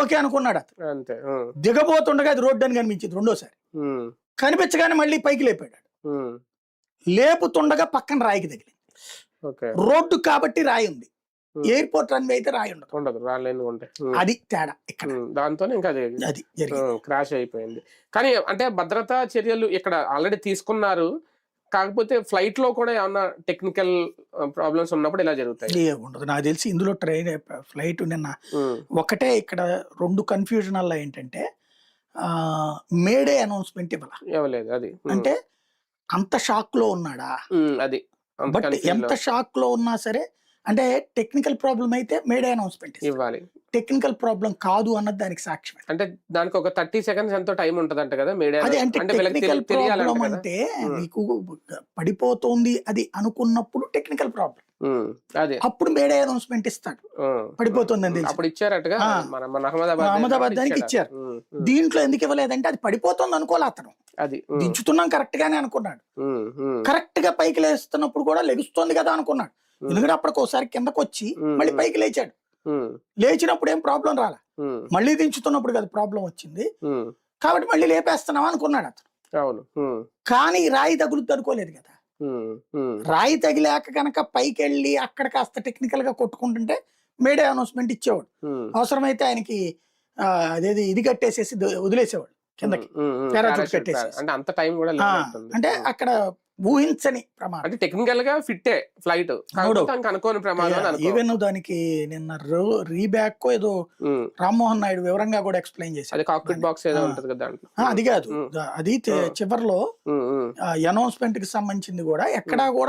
Okay అనుకున్నాడు అతను. అంతే దిగబోతుండగా అది రోడ్డు అని కనిపించింది రెండోసారి. కనిపించగానే మళ్ళీ పైకి లేపాడు లేపుతుండగా పక్కన రాయికి తగిలింది. రోడ్డు కాబట్టి రాయి ఉంది. ఎయిర్పోర్ట్ రన్వే అయితే రాయి ఉండదు. ఉండదు ఉమ్, అది తేడా ఇక్కడ. దాంతోనే ఇంకా అది క్రాష్ అయిపోయింది. కానీ అంటే భద్రతా చర్యలు ఇక్కడ ఆల్రెడీ తీసుకున్నారు. కాకపోతే ఫ్లైట్లో కూడా ఏమన్నా టెక్నికల్ ప్రాబ్లమ్స్ ఉన్నప్పుడు ఇలా జరుగుతాయి. ఉండదు. నాకు తెలిసి ఇందులో ట్రైన్ ఫ్లైట్ నిన్న ఒకటే ఇక్కడ రెండు కన్ఫ్యూజన్ అలా ఏంటంటే మేడే అనౌన్స్మెంట్ ఇవ్వాల. ఇవ్వలేదు అది. అంటే అంత షాక్లో ఉన్నాడా? అది. బట్ ఎంత షాక్లో ఉన్నా సరే అంటే టెక్నికల్ ప్రాబ్లం అయితే మేడే అనౌన్స్మెంట్ ఇవ్వాలి. టెక్నికల్ ప్రాబ్లం కాదు అన్నది దానికి సాక్ష్యం అంటే దానికి ఒక థర్టీ సెకండ్స్ ఎంతో టైం ఉంటదంట కదా మీడియా అది అంటే టెక్నికల్ ప్రాబ్లం అంటే. మీకు పడిపోతుంది అది అనుకున్నప్పుడు టెక్నికల్ ప్రాబ్లం అదే. అప్పుడు మేడే అనౌన్స్మెంట్ ఇస్తాడు. పడిపోతుందని తెలిసి. అప్పుడు. మన మన అహ్మదాబాద్ అహ్మదాబాద్ దానికి ఇచ్చారు. దీంట్లో ఎందుకు ఇవ్వలేదంటే అది పడిపోతుంది అనుకోలే అతను. అది దించుతున్నాం కరెక్ట్ గానే అనుకున్నాడు. కరెక్ట్గా పైకి లేస్తున్నప్పుడు కూడా లెగుస్తోంది కదా అనుకున్నాడు. ఎందుకంటే అప్పటికి ఒకసారి కిందకు వచ్చి మళ్ళీ. పైకి లేచాడు. లేచినప్పుడు ఏం ప్రాబ్లం రాలే. మళ్ళీ దించుతున్నప్పుడు కదా ప్రాబ్లం వచ్చింది. కాబట్టి మళ్ళీ లేపేస్తున్నాం అనుకున్నాడు అతను. అవును. కానీ రాయి తగులుద్ది అనుకోలేదు కదా. రాయి తగిలాక కనుక పైకి వెళ్ళి అక్కడ కాస్త టెక్నికల్గా కొట్టుకుంటుంటే మేడే అనౌన్స్మెంట్ ఇచ్చేవాడు. అవసరమైతే ఆయనకి అదేది ఇది కట్టేసేసి వదిలేసేవాడు కిందకి. అంటే అంత టైం కూడా. అంటే. అక్కడ ఊహించని ప్రమాదం. అంటే టెక్నికల్గా ఫిట్టే ఫ్లైట్ అనుకోని ప్రమాదం ఈవెన్ దానికి నిన్న రీబ్యాక్ ఏదో రామ్మోహన్ నాయుడు వివరంగా కూడా ఎక్స్ప్లెయిన్ చేశారు అది కాక్పిట్ బాక్స్ ఏదో. ఉంటది కదా అది కాదు. అది. చివర్లో. అనౌన్స్మెంట్కి సంబంధించింది కూడా ఎక్కడా కూడా